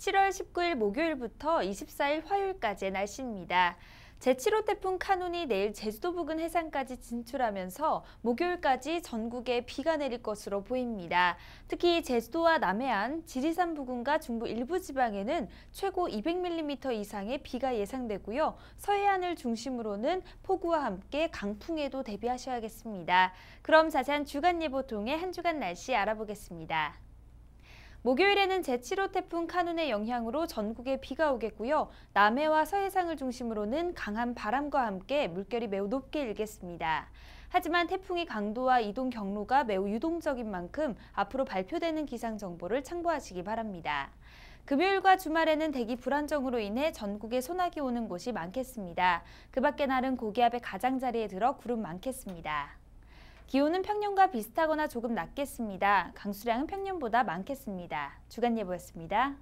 10월 19일 목요일부터 24일 화요일까지의 날씨입니다. 제7호 태풍 카눈이 내일 제주도 부근 해상까지 진출하면서 목요일까지 전국에 비가 내릴 것으로 보입니다. 특히 제주도와 남해안, 지리산 부근과 중부 일부 지방에는 최고 200mm 이상의 비가 예상되고요. 서해안을 중심으로는 폭우와 함께 강풍에도 대비하셔야겠습니다. 그럼 자세한 주간 예보 통해 한 주간 날씨 알아보겠습니다. 목요일에는 제7호 태풍 카눈의 영향으로 전국에 비가 오겠고요. 남해와 서해상을 중심으로는 강한 바람과 함께 물결이 매우 높게 일겠습니다. 하지만 태풍의 강도와 이동 경로가 매우 유동적인 만큼 앞으로 발표되는 기상 정보를 참고하시기 바랍니다. 금요일과 주말에는 대기 불안정으로 인해 전국에 소나기 오는 곳이 많겠습니다. 그 밖에 날은 고기압의 가장자리에 들어 구름 많겠습니다. 기온은 평년과 비슷하거나 조금 낮겠습니다. 강수량은 평년보다 많겠습니다. 주간 예보였습니다.